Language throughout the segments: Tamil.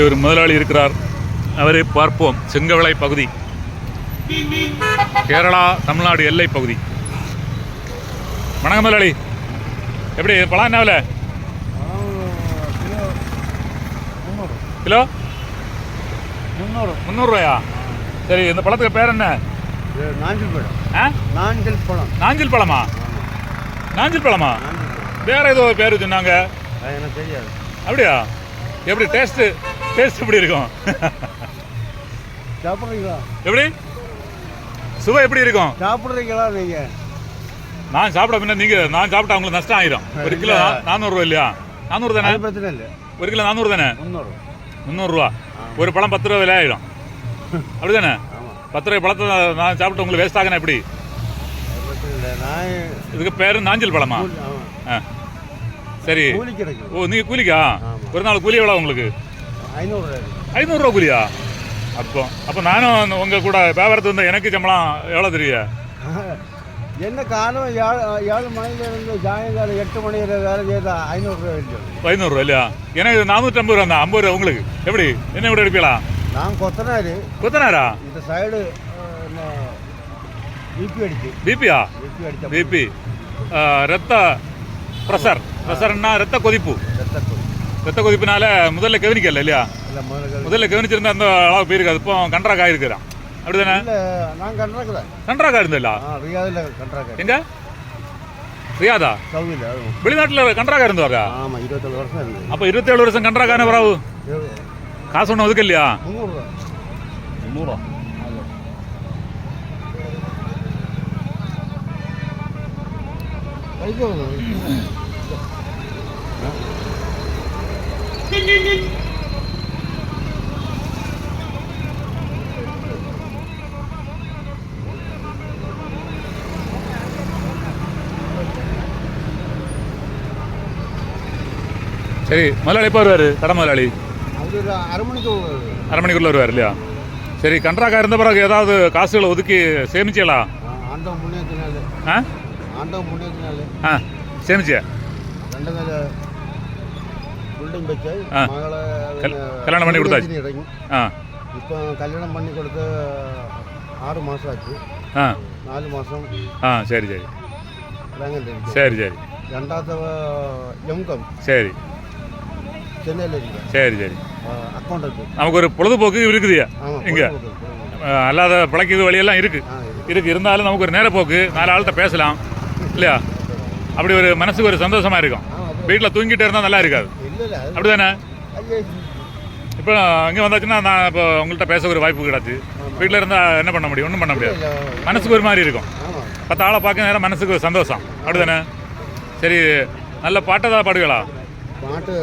ஒரு முதலாளி இருக்கிறார். அவரை பார்ப்போம். செங்கவளை பகுதி. கேரளா தமிழ்நாடு எல்லை பகுதி. வணக்கம் முதலாளி. எப்படி பழம் என்ன விலை? கிலோ? முந்நூறு முந்நூறுரூவாயா சரி இந்த பழத்துக்கு பேர் என்ன? நாஞ்சில் பழம் ஆ? நாஞ்சில் பழம்? நாஞ்சில் பழமா? நாஞ்சில் பழமா. வேற ஏதோ பேர் சொன்னாங்க. எனக்கு தெரியாது. அப்படியா? எப்படி டேஸ்ட்டு டேஸ்ட் எப்படி இருக்கும்? சாப்பிட்றீங்களா? எப்படி? சுவை எப்படி இருக்கும்? சாப்பிட்றீங்களா நீங்கள் நான் சாப்பிட பின்ன நீங்க நான் சாப்பிட்டா உங்களுக்கு நஷ்டம் ஆயிரும். ஒரு கிலோ. நானூறுரூவா இல்லையா? நானூறு தானே? பிரச்சனை இல்லை. ஒரு கிலோ நானூறு தானே? முந்நூறு. முந்நூறுரூவா ஒரு பழம் பத்து ரூபா விலை ஆயிடும் அப்படிதானே? ஆமாம் பத்து ரூபாய் பழத்தை நான் சாப்பிட்டு உங்களுக்கு வேஸ்ட் ஆகணும் எப்படி? இதுக்கு பேர் நாஞ்சில் பழமா? ஆ. சரி. ஓ நீங்க கூலிக்கா. ஒரு நாள் கூலி எவ்வளோ உங்களுக்கு? ஐநூறு. ஐநூறுரூவா கூலியா? அப்போ அப்போ நானும் உங்க கூட வியாபாரத்து வந்து எனக்கு சம்பளம் எவ்வளோ தெரியும் என்ன காலம் ஏழு ஏழு மணிலேருந்து சாயங்காலம் எட்டு மணி வேலை செய்தால் ஐநூறுரூவா இல்லை ஐநூறுரூவா இல்லையா? எனக்கு நானூற்றம்பது ரூபா தான். ஐம்பது ரூபா உங்களுக்கு. எப்படி? என்ன கூட எடுப்பீங்களா? நான் கொத்தனாரு. குத்தனாரா? இந்த சைடு பிபி அடிச்சு. பிபியா பிபி அடிச்ச பிபி ரத்த ப்ரெஷர். ப்ரெஷர்னா ரத்த கொதிப்பு. ரத்தத்தூள் ரத்த கொதிப்புனால முதல்ல கவனிக்கல இல்லையா? இல்லை முதல்ல கவனிச்சிருந்தா அந்த அளவு போயிருக்காது இப்போ கன்றாக ஆயிருக்கிறான் அப்படிதானே? நான் கண்ட்ராக்டர் கன்றாக இருந்தில்ல ஆ ரியாதில் கண்ட்ராக்டர் எங்க? ரியாதா? சவுதியில் வெளிநாட்டில் கன்றாக இருந்தவங்க ஆமாம் இருபத்தேழு வருஷம் இருக்குது அப்போ இருபத்தேழு வருஷம் கன்றாகான பிறகு காசு ஒன்றும் ஒதுக்க இல்லையா? முந்நூறுரூவா முந்நூறுவா சரி முதலாளி எப்போ வருவார்? கடை முதலாளி. அரை மணிக்கு வருது. அரை மணிக்குள்ள வருவார் இல்லையா? சரி கன்றாக்கா இருந்த பிறகு ஏதாவது காசுகளை ஒதுக்கி சேமிச்சீங்களா ஆ, ஆ? சேமிச்சியா? பில்டிங் வச்சு. மகளை கல்- கல்யாணம் பண்ணி கொடுத்தாச்சு. ஆ. இப்போ கல்யாணம் பண்ணி கொடுத்து ஆறு மாதம் ஆச்சு. ஆ. நாலு மாதம் ஆ சரி சரி. சரி சரி. ரெண்டாவது எம்கம் சரி. சென்னையில் இருக்கு. சரி சரி. அக்கௌண்ட் நமக்கு ஒரு பொழுதுபோக்கு இருக்குதுயா? இங்க. அல்லாத பிழைக்கிறது வழியெல்லாம் இருக்கு. ஆ இருக்கு. இருக்கு. இருந்தாலும் நமக்கு ஒரு நேரப்போக்கு. நாலு ஆள்கிட்ட பேசலாம். இல்லையா? அப்படி ஒரு மனசுக்கு ஒரு சந்தோஷமா இருக்கும். வீட்டில் தூங்கிட்டு இருந்தால் நல்லா இருக்காது. அப்படிதானே? இப்போ இங்கே வந்தாச்சுன்னா நான் இப்போ உங்கள்கிட்ட பேச ஒரு வாய்ப்பு கிடச்சி. வீட்டில் இருந்தால் என்ன பண்ண முடியும்? ஒன்றும் பண்ண முடியாது. மனசுக்கு ஒரு மாதிரி இருக்கும். பத்து ஆளை பார்க்க நேரம் மனசுக்கு ஒரு சந்தோஷம். அப்படிதானே? சரி நல்ல பாட்டை தான் பாடுகளா பாட்டு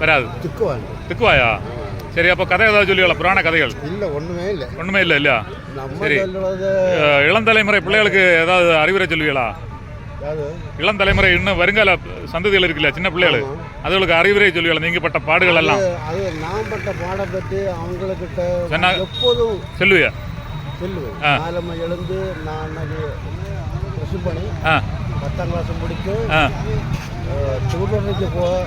வராது. திக்குவாயா? சரி அப்போ கதை ஏதாவது சொல்லிக்கலாம் புராண கதைகள்? இல்லை ஒன்றுமே இல்லை. ஒன்றுமே இல்லை இல்லையா? சரி. இளம் தலைமுறை பிள்ளைகளுக்கு ஏதாவது அறிவுரை சொல்லுவீங்களா? இளம் தலைமுறை இன்னும் வருங்கால சந்ததிகள் இருக்குல்ல சின்ன பிள்ளைகள். அதுகளுக்கு அறிவுரை சொல்லுவீங்களா? நீங்க பட்ட பாடுகள் எல்லாம்? அது- நான் பட்ட பாடம் பற்றி அவங்கக்கிட்ட சொன்னா- எப்போதும் சொல்லுவியா? சொல்லுவேன். காலமை எழுந்து நான் ரிசீவ் பண்ணி பத்தாம் கிளாஸ் முடித்து ஆ. திருவண்ணாமலைக்கு போக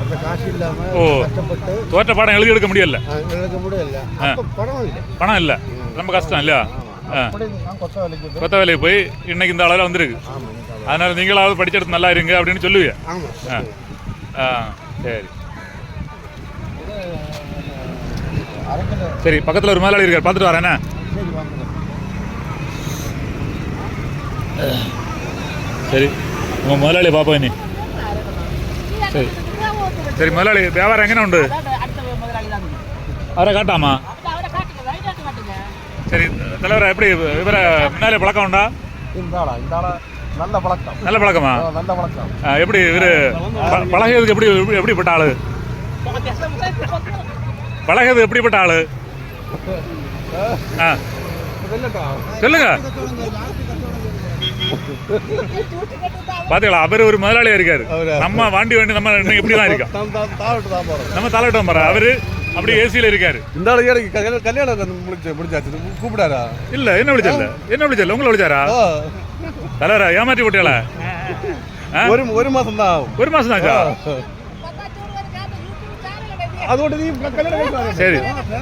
அந்த காசு இல்லாமல் ஓ. கஷ்டப்பட்டு தோற்ற பாடம் எழுதி எடுக்க முடியல? எழுத முடியல. பணம் இல்லை. பணம் இல்லை. ரொம்ப கஷ்டம் இல்லையா? கொத்த வேலைக்கு போய் கொத்த வேலைக்கு போய் இன்னைக்கு இந்த அளவில் வந்திருக்கு. அதனால நீங்களாவது படிச்செடுத்து நல்லா இருங்க அப்படின்னு சொல்லுவியா? ஆமாம் ஆ. ஆ சரி. சரி பக்கத்தில் ஒரு முதலாளி இருக்கார். பார்த்துட்டு வரேன் என்ன? சரி வாங்க சரி உங்கள் முதலாளி பார்ப்போம் இனி. சரி. சரி முதலாளி வியாபாரம் எங்கே உண்டு? அவரை காட்டாமா? சரி தலைவரை எப்படி இவரை முன்னாலே பழக்கம் உண்டா இந்த ஆளா இந்த ஆளா நல்ல பழக்கம் நல்ல பழக்கமா நல்ல பழக்கம் எப்படி இவர் பழகியதுக்கு எப்படி எப்படி- எப்படிப்பட்ட ஆளு பழகியது எப்படிப்பட்ட ஆளு ஆ சொல்லுங்க பாத்தீங்களா அவர் ஒரு முதலாளியா இருக்காரு. நம்ம வாண்டி வாண்டி நம்ம இன்னும் இப்படி தான் இருக்கோம் நம்ம தலையிட்டோம் பாரு அவரு அப்படியே ஏசியில் இருக்காரு. இந்த ஆளு எனக்கு கல்யாணம் கல்யாணம் முடிச்சு முடிஞ்சாச்சு. கூப்பிடாரா? இல்ல என்ன விழிச்சல? என்ன விழிச்சல? உங்களை விழிச்சாரா? தலைவரா ஏமாற்றி விட்டாளா? ஒரு ஒரு மாசம் தான் ஆகும். ஒரு மாசம் தான்க்கா? அதோட நீ கல்யாணம் சரி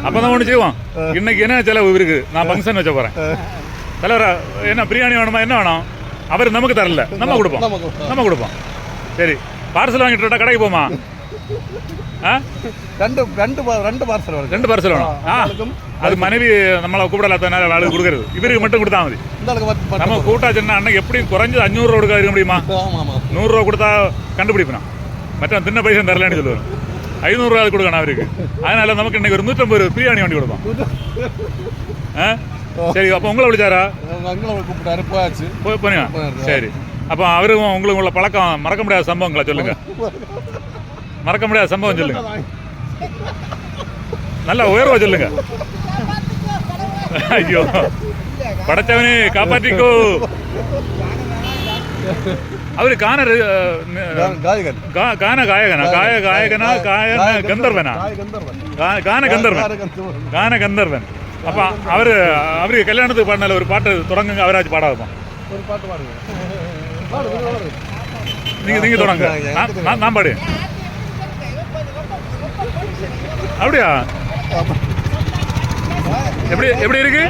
அப்பதான் ஒண்ணு செய்வோம். இன்னைக்கு என்ன செலவு இருக்கு நான் ஃபங்க்ஷன் வச்ச போறேன். தலைவரா என்ன பிரியாணி வேணுமா என்ன வேணும்? அவர் நமக்கு தரல. நம்ம கொடுப்போம். நம்ம கொடுப்போம். சரி பார்சல் வாங்கிட்டு கடைக்கு போமா? രണ്ട് രണ്ട് രണ്ട് പാർസൽ രണ്ട് പാർസൽ വേണം ആ அது மனைவி நம்மளை கூப்பிடலாத்தனால ஆளுக்கு கொடுக்கறது. இவருக்கு மட்டும் கொடுத்தா மதி. நம்ம கூட்டா அண்ணன் எப்படியும் குறைஞ்சது அஞ்சூறு ரூபா கொடுக்க முடியுமா? நூறுரூவா கொடுத்தா கண்டுபிடிப்பான் மற்ற தின்ன பைசா தரலன்னு சொல்லுவேன் ஐநூறுரூவா கொடுக்கணும் அவருக்கு. அதனால நமக்கு இன்னைக்கு ஒரு நூற்றம்பது பிரியாணி வண்டி கொடுப்போம். சரி அப்போ உங்களை விழிச்சாரா? கூப்பிட்டாரு போயாச்சு. போய் போனீங்க சரி. அப்போ அவருக்கும் உங்களுக்கு உள்ள பழக்கம் மறக்க முடியாத சம்பவங்களை சொல்லுங்க. மறக்க முடியாத சம்பவம் சொல்லுங்க. நல்ல உயர்வா சொல்லுங்க. ஐயோ. படைச்சவனே காப்பாற்றிக்கோ அவரு கான கான காயகனா. காய காயகனா காய கந்தர்வனா? கான கந்தர்வன். கான கந்தர்வன். அப்ப அவரு அவரு கல்யாணத்துக்கு பாடினால ஒரு பாட்டு தொடங்குங்க அவராச்சு பாட வைப்போம். ஒரு பாட்டு பாடுங்க. நீங்க நீங்க தொடங்க நான் பாடு அப்படியா? எப்படி எப்படி இருக்கு?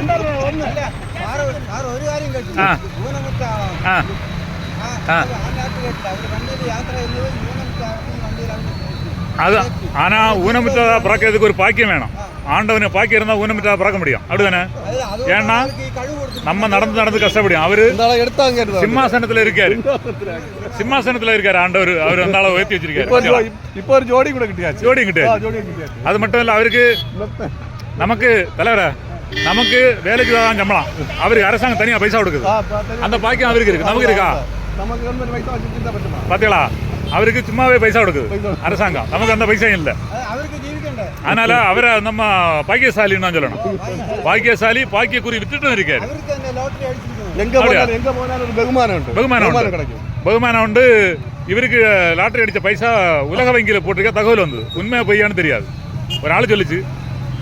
அது ஆனா ஊனமித்தா பிறக்கிறதுக்கு ஒரு பாக்கியம் வேணும். ஆண்டவனை பாக்கி இருந்தா ஊனமித்தா பிறக்க முடியும். அப்படிதானே? ஏன்னா நம்ம நடந்து நடந்து கஷ்டப்படும். அவரு சிம்மாசனத்துல இருக்காரு. சிம்மாசனத்துல இருக்காரு ஆண்டவர். அவர் அந்த அளவு உயர்த்தி வச்சிருக்காரு. இப்போ ஒரு ஜோடி கூட கிட்டியாச்சு. ஜோடி கிட்ட. அது மட்டும் இல்லை அவருக்கு நமக்கு தலைவரா நமக்கு வேலைக்கு தான் சம்பளம் அவருக்கு அரசாங்கம் தனியா பைசா கொடுக்குது. அந்த பாக்கியம் அவருக்கு இருக்கு. நமக்கு இருக்கா? பார்த்தீங்களா அவருக்கு சும்மாவே பைசா கொடுக்குது. அரசாங்கம். நமக்கு அந்த பைசா இல்லை. அதனால அவரை நம்ம பாக்கியசாலின்னு தான் சொல்லணும். பாக்கியசாலி பாக்கியக்குறி வித்துட்டும் இருக்காரு. எங்க போனாலும் பெகுமானம் உண்டு. கிடைக்கும். பகுமானம் உண்டு. இவருக்கு லாட்டரி அடித்த பைசா உலக வங்கியில் போட்டிருக்க தகவல் வந்தது. உண்மையாக பொய்யான்னு தெரியாது. ஒரு ஆள் சொல்லிச்சு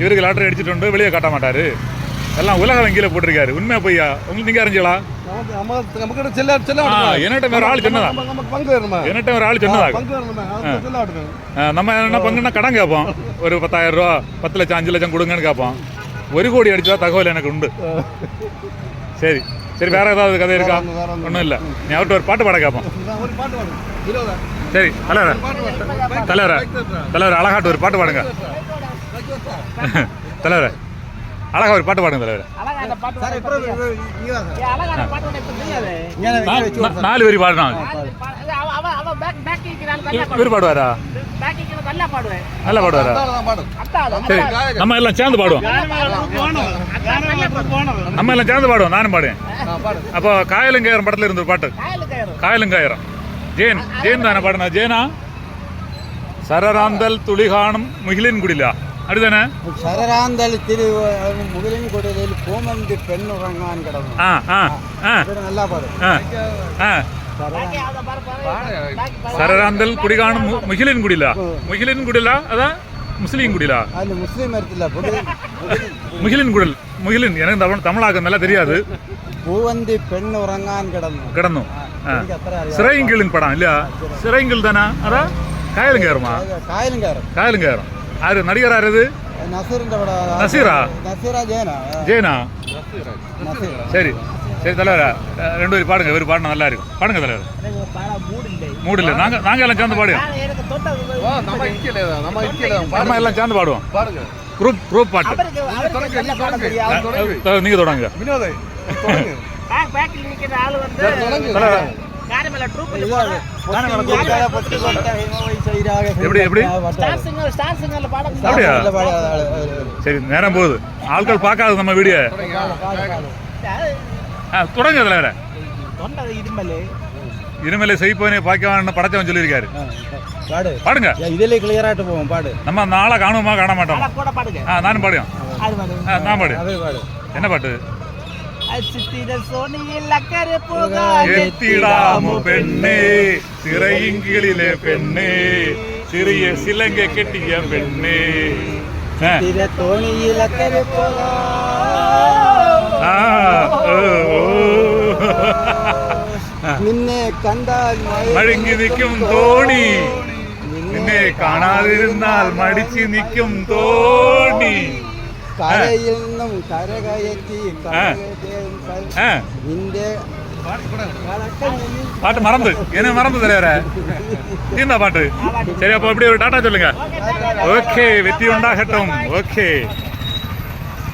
இவருக்கு லாட்டரி அடிச்சுட்டு வந்து வெளியே காட்ட மாட்டார். எல்லாம் உலக வங்கியில் போட்டிருக்காரு. உண்மையா பொய்யா? உங்களுக்கு நீங்கள் அறிஞ்சீங்களா என்னட்ட வேற ஆள் சொன்னதா? என்னட்ட வேற ஆள் சொன்னதா? நம்ம என்ன பங்குன்னா கடன் கேட்போம். ஒரு பத்தாயிரம் ரூபா பத்து லட்சம் அஞ்சு லட்சம் கொடுங்கன்னு கேட்போம். ஒரு கோடி அடிச்சா தகவல் எனக்கு உண்டு. சரி. சரி வேற ஏதாவது கதை இருக்கா? ஒன்றும் இல்லை. நீ அவர்கிட்ட ஒரு பாட்டு பாட கேட்போம் சரி தலைவர? தலைவர? தலைவர் அழகாட்டு ஒரு பாட்டு பாடுங்க. தலைவர? அழகா ஒரு பாட்டு பாடுங்க தலைவர். நாலு பேர் பாடணும் இவர் பாடுவாரா? நல்லா பாடுவேன். நல்லா பாடுவாரு? நம்ம எல்லாம் சேர்ந்து பாடுவோம். நம்ம எல்லாம் சேர்ந்து பாடுவோம். நானும் பாடுவேன். அப்போ காயலுங்காயிரம் படத்துல இருந்த பாட்டு. காயலுங்காயிரம். ஜெயின் ஜெயின் தானே பாடுனா? ஜெயினா? சரராந்தல் துளிகாணும் முகிலின் குடிலா. அப்படிதானே? சரராந்தல் திரு முகிலின் குடிலில் பூமந்தி பெண் உறங்கான் கிடக்கும் நல்லா பாடு. നല്ല പാടും ஆ ஆ back அதை பாரு, பாரு. back பாரு. சரராந்தல் குடிகாணும் மு- முகிலின் குடிலா முகிலின் குடிலா அதான் முஸ்லீம் குடிலா അതിൽ മുസ്ലിം വരത്തില്ല முகிலின் குடல் முகிலின் எனக்கு தமிழ் தமிழாக்க நல்லா தெரியாது പൂവന്തി പെണ്ണുറങ്ങാൻ കിടന്നു கிடந்தும் ஆ. എനിക്ക് അത്ര അറിയാം சிறைங்கிளின் படம் இல்லையா சிறைங்கிள் தானே அதான் காயலுங்காயிரமா കായലും കയറും காயலுங்காயிரம் யாரு நடிகர் யாரு இது നസീറിന്റെ പടം நசீரா നസീറ ജയന ஜெயனா നസീർ சரி சரி தலைவர் ரெண்டு பேர் பாடுங்க வெறும் பாடினா நல்லா இருக்கும் பாடுங்க தலைவர். மூடு இல்லை நாங்கள் நாங்கள் எல்லாம் சேர்ந்து பாடுவோம். நம்ம எல்லாம் சேர்ந்து பாடுவோம். குரூப் குரூப் பாட்டு. நீங்க தொடங்க எப்படி சரி நேரம் போகுது. ஆட்கள் பார்க்காது நம்ம வீடியோ. ஆ தொடங்க தலைவர். இருமலே. இருமலை செய்ப்பவனை பாய்க்கவான்னு படத்தவன் சொல்லியிருக்காரு. பாடு. பாடுங்க. இதிலே கிளியராட்டு போவோம் பாடு. நம்ம நாளை காணுமா காண மாட்டோம் ஆ நானும் பாடுவோம் நான் பாடு. என்ன பாட்டு? எத்திடாமோ பெண்ணே சிறையிங்கிலே பெண்ணே சிறிய சிலங்க கெட்டிய பெண்ணே. தோணியில் அக்கறை போகா നിന്നെ കണ്ടാൽ மழுங்கி நிற்கும் தோணி നിന്നെ നിന്നെ കാണാതിരുന്നാൽ മടിച്ചു നിൽക്കും തോണി കരയിൽ നിന്നും കരകയറ്റി കരകയറ്റി ആ നിന്റെ பாட்டு மறந்து என்ன மறந்து தலைவர தீர்ந்தா பாட்டு சரி அப்போ அப்படியே ஒரு டாட்டா சொல்லுங்க ஓகே வெற்றி உண்டாகட்டும் ஓகே